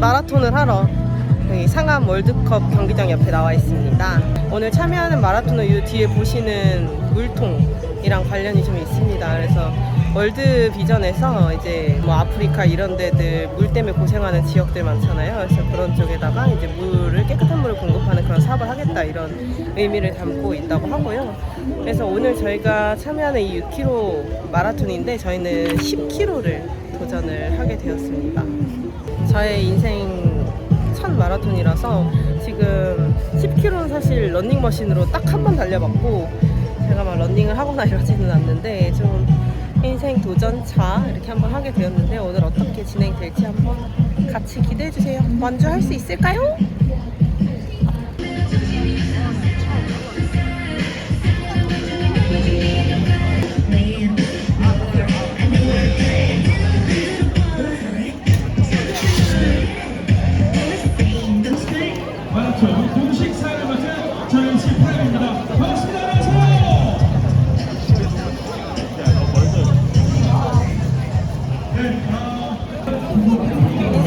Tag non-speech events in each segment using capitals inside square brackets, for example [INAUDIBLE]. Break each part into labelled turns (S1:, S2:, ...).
S1: 마라톤을 하러 여기 상암 월드컵 경기장 옆에 나와 있습니다. 오늘 참여하는 마라톤은 이 뒤에 보시는 물통이랑 관련이 좀 있습니다. 그래서 월드 비전에서 이제 뭐 아프리카 이런 데들 물 때문에 고생하는 지역들 많잖아요. 그래서 그런 쪽에다가 이제 물을 깨끗한 물을 공급하는 그런 사업을 하겠다 이런 의미를 담고 있다고 하고요. 그래서 오늘 저희가 참여하는 이 6km 마라톤인데 저희는 10km를 도전을 하게 되었습니다. 저의 인생 첫 마라톤이라서 지금 10km는 사실 런닝머신으로 딱 한 번 달려봤고 제가 막 런닝을 하거나 [LAUGHS] 이러지는 않는데 좀 인생 도전차 이렇게 한번 하게 되었는데 오늘 어떻게 진행될지 한번 같이 기대해 주세요. 먼저 할수 있을까요?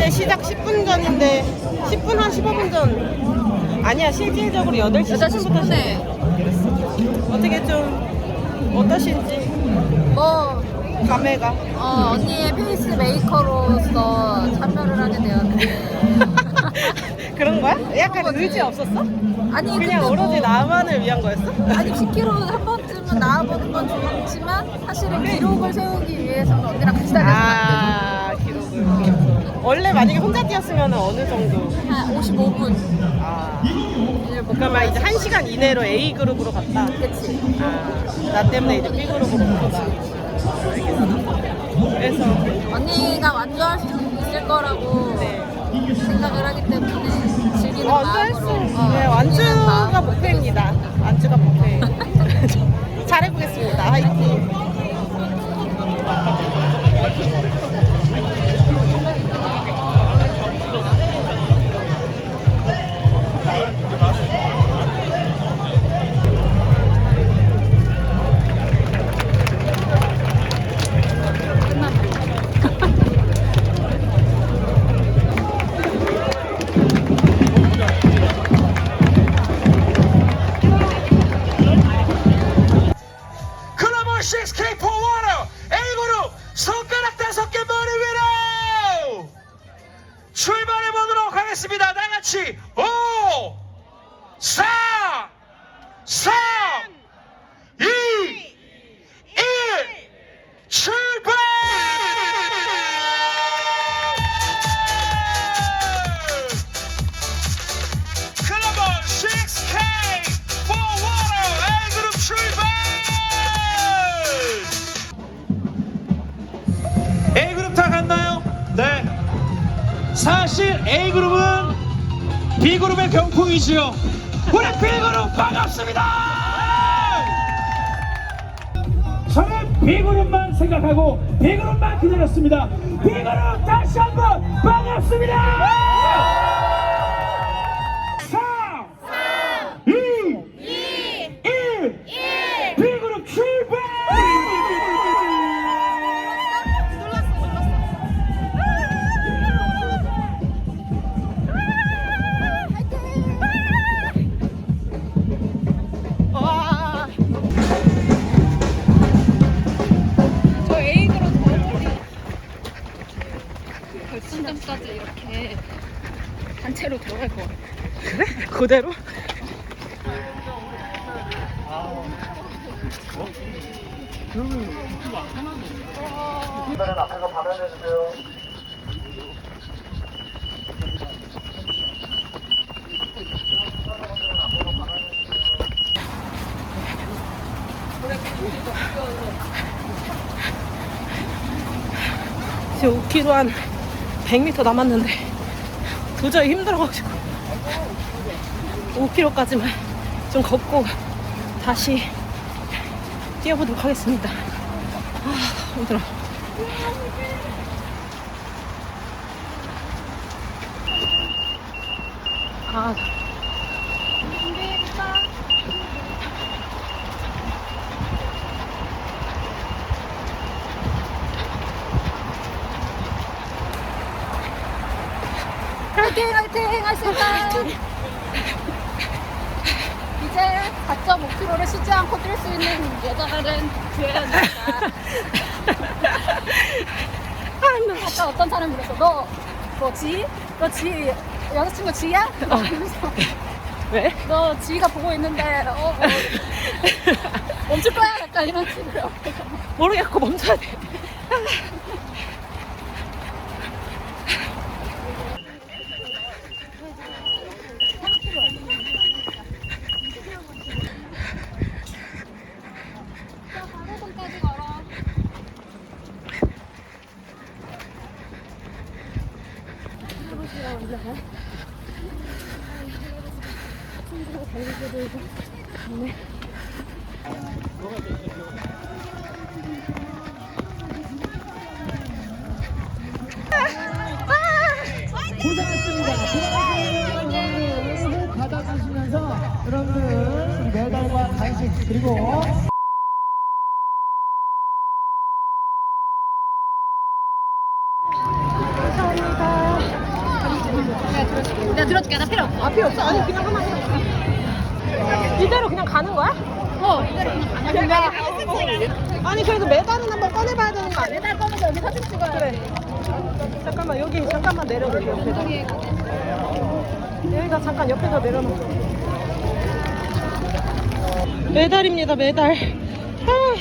S1: 이제 시작 10분 전인데 10분 한 15분 전. 아니야 실질적으로 8시 10분부터 시작 어떻게 좀 어떠신지.
S2: 뭐,
S1: 감회가.
S2: 어, 언니의 페이스 메이커로서 참여를 하게 되었는데. [LAUGHS]
S1: 그런 거야? 약간 의지 없었어?
S2: 아니,
S1: 그냥
S2: 근데
S1: 오로지
S2: 뭐,
S1: 나만을 위한 거였어?
S2: 아니, 10km 한 번쯤은 나와보는 건 좋지만, 사실은 기록을 세우기 위해서는 언니랑 같이 달려서
S1: 아 기록을 원래 만약에 혼자 뛰었으면 어느 정도?
S2: 한 55분.
S1: 아. 그러면 이제 1시간 이내로 A 그룹으로 갔다?
S2: 그치.
S1: 아, 나 때문에 이제 B 그룹으로 갔다. 그래서
S2: 언니가 완주할 수 있을 거라고
S1: 네.
S2: 생각을 하기 때문에 즐기는
S1: 완주할 수
S2: 마음으로. 어,
S1: 네,
S2: 즐기는
S1: 완주가
S2: 마음으로.
S1: 목표입니다. 완주가 목표예요. [LAUGHS] 잘해보겠습니다. 화이팅
S3: 출발해 보도록 하겠습니다. 다 같이 5 4 3 B그룹의 병풍이지요. 우리 B그룹 반갑습니다! 저는 B그룹만 생각하고 B그룹만 기다렸습니다. B그룹 다시 한번 반갑습니다!
S2: 단체로 들어갈 것 같아.
S1: 그래? 그대로? 지금 5km 한 100m 남았는데 도저히 힘들어가지고 5km까지만 좀 걷고 다시 뛰어보도록 하겠습니다. 아, 힘들어. 아,
S2: 화이팅 화이팅 할 수 있다. 이제 4.5km를 쉬지 않고 뛸 수 있는 여자들은 기회가 [LAUGHS] 아까 어떤 사람이 그랬어. 너, 너 지? 너 지, 여자친구 지야? 그래서
S1: 왜?
S2: 너 지가 보고 있는데, 어, 뭐, [LAUGHS] 멈출 거야? 약간 이런 식으로.
S1: 모르겠고 멈춰야 돼.
S2: 손까지 걸어.
S4: 고생했습니다. 고생하시고 받아주시면서 여러분들 메달과 간식 그리고
S2: 내가 들어줄게. 나 필요 없어.
S1: 아 필요 없어. 아니 그냥 하나 해. 이대로 그냥 가는 거야?
S2: 어, 이대로 그냥 가냐?
S1: 아니 그래도 메달은 한번 꺼내봐야 되는 거 아니야?
S2: 매달 꺼내서 여기 사진 찍어야 돼.
S1: 그래. 잠깐만 여기 잠깐만 내려놓게 옆에다. 여기다 잠깐 옆에다 내려놓게. 메달입니다 메달. 아.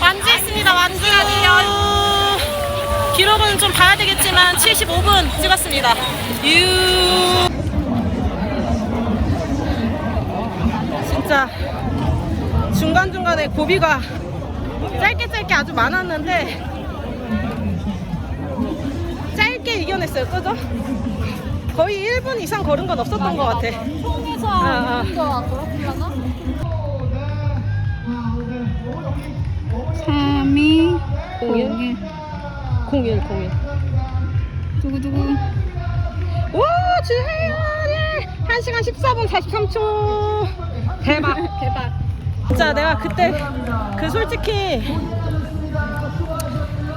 S1: 완주했습니다 완주. 기록은 좀 봐야 되겠지만 75분 찍었습니다. 유. 진짜 중간 중간에 고비가 짧게 짧게 아주 많았는데 짧게 이겨냈어요, 그죠? 거의 1분 이상 걸은 건 없었던 것 같아.
S2: 통해서
S1: 아, 아.
S2: 좀더 그렇구나. 3, 2,
S1: 01? 01, 01.
S2: 두구두구.
S1: 와, 주혜연이 1시간 14분 43초. 대박. [LAUGHS]
S2: 대박.
S1: 진짜 내가 그때 그 솔직히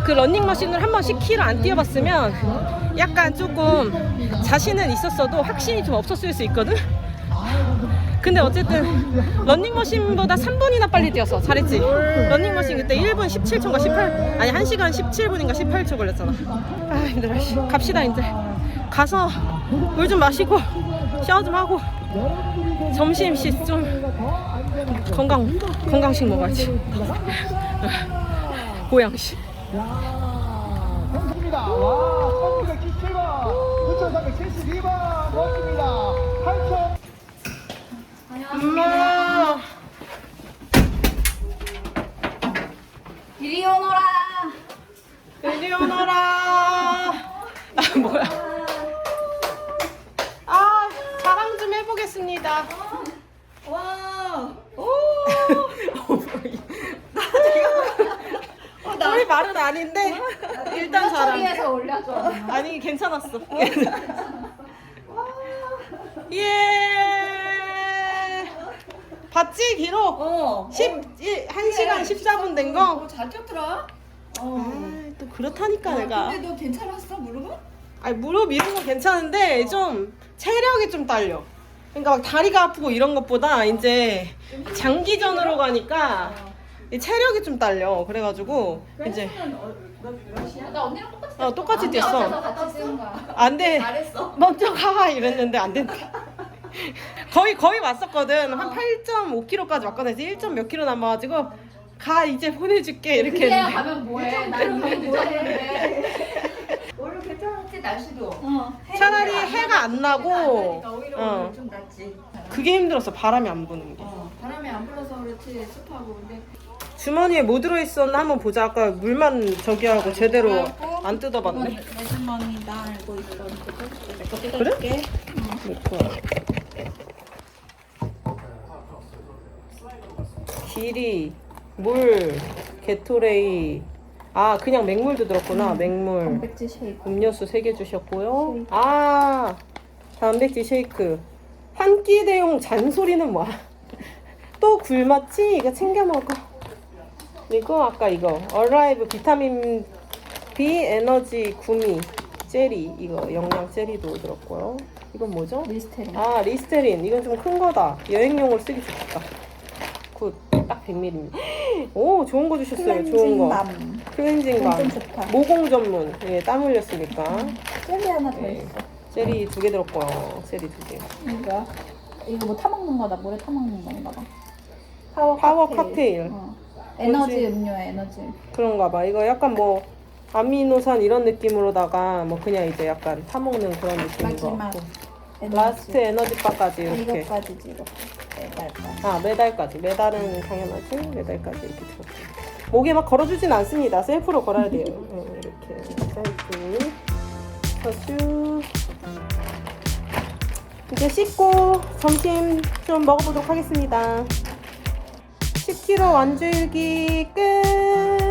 S1: 그 런닝머신을 한 번씩 키를 안 뛰어봤으면 약간 조금 자신은 있었어도 확신이 좀 없었을 수 있거든? 근데 어쨌든 런닝머신보다 3분이나 빨리 뛰었어 잘했지? 런닝머신 그때 1분 17초인가 18 아니 1시간 17분인가 18초 걸렸잖아 아 힘들어 씨. 갑시다 이제 가서 물 좀 마시고 샤워 좀 하고 점심식 좀 건강 건강식 먹어야지. [LAUGHS] 보양식.
S4: 경수입니다. 와, 377번, 9,372번 넣었습니다. 8초.
S1: 엄마.
S2: 이리 오너라.
S1: 이리 오너라. 아 뭐야? 아 자랑 좀 해보겠습니다. 와. 오. 우리 말은 아닌데 일단 자랑.
S2: 위에서 올려줘.
S1: 아니 괜찮았어. 예. 봤지 기록?
S5: 어.
S1: 11 1시간 14분 된 거.
S5: 잘 뛰었더라.
S1: 아, 또 그렇다니까 내가.
S5: 근데 너 괜찮았어 무릎은?
S1: 아니 무릎 이런 건 괜찮은데 좀 체력이 좀 딸려. 그러니까 막 다리가 아프고 이런 것보다 이제 장기전으로 가니까 이 체력이 좀 딸려. 그래가지고 이제
S2: 나 언니랑 똑같이.
S1: 어, 똑같이 뛰었어.
S2: 같이 찍은 거야.
S1: 안 돼.
S5: 잘했어.
S1: 먼저 가 이랬는데 안 된대. [LAUGHS] [LAUGHS] 거의 거의 왔었거든. 한 8.5km까지 왔거든. 1. 몇 킬로 남아가지고 가 이제 보내줄게 이렇게
S2: 그래야
S1: 했는데.
S2: 가면 뭐해? 나 이미 뭐해? [LAUGHS]
S5: 오늘 괜찮았지 날씨도.
S2: 어.
S1: 차라리 해가 안 나고
S5: 그러니까 오히려
S1: 어.
S5: 오늘 좀 낫지.
S1: 그게 힘들었어. 바람이 안 부는 게.
S5: 어, 바람이 안 불어서 그렇지 습하고 근데
S1: 주머니에 뭐 들어있었나 한번 보자. 아까 물만 저기 하고 제대로 안 뜯어봤네.
S5: 내 주머니 나 알고 있어. 내거? 뜯어줄게.
S1: 길이, 물, 게토레이. 아 그냥 맹물도 들었구나. 맹물.
S5: 단백질 쉐이크.
S1: 음료수 3개 주셨고요. 아, 단백질 쉐이크. 한 끼 대용 잔소리는 뭐야? [LAUGHS] 또 굶었지? 이거 챙겨 먹어. 그리고 아까 이거 얼라이브 비타민 B 에너지 구미 젤리 이거 영양 젤리도 들었고요. 이건 뭐죠?
S2: 리스테린.
S1: 아 리스테린 이건 좀 큰 거다. 여행용으로 쓰기 좋겠다. 굿딱 100ml입니다. 오 좋은 거 주셨어요. 좋은 거.
S2: 클렌징밤.
S1: 클렌징.
S2: 좀 좋다.
S1: 모공 전문. 예, 땀 흘렸으니까.
S2: 젤리 하나 더
S1: 네.
S2: 있어.
S1: 젤리 두 개 들었고요. 젤리 두 개.
S2: 이거 이거 뭐 타먹는 거다. 물에 타먹는 건가 봐. 파워,
S1: 파워 칵테일.
S2: 어. 에너지
S1: 뭐지?
S2: 음료야 에너지.
S1: 그런가 봐. 이거 약간 뭐 아미노산 이런 느낌으로다가 뭐 그냥 이제 약간 타먹는 그런 느낌인 것
S2: 마지막
S1: 같고.
S2: 에너지.
S1: 라스트 에너지바까지
S2: 아,
S1: 이렇게.
S2: 이것까지지 이거. 매달까지.
S1: 아 매달까지. 매달은 당연하지. 매달까지 이렇게 들었고. 목에 막 걸어주진 않습니다. 셀프로 걸어야 돼요. 네, 이렇게 셀프. 서슈. 이제 씻고 점심 좀 먹어보도록 하겠습니다. 10kg 완주일기 끝.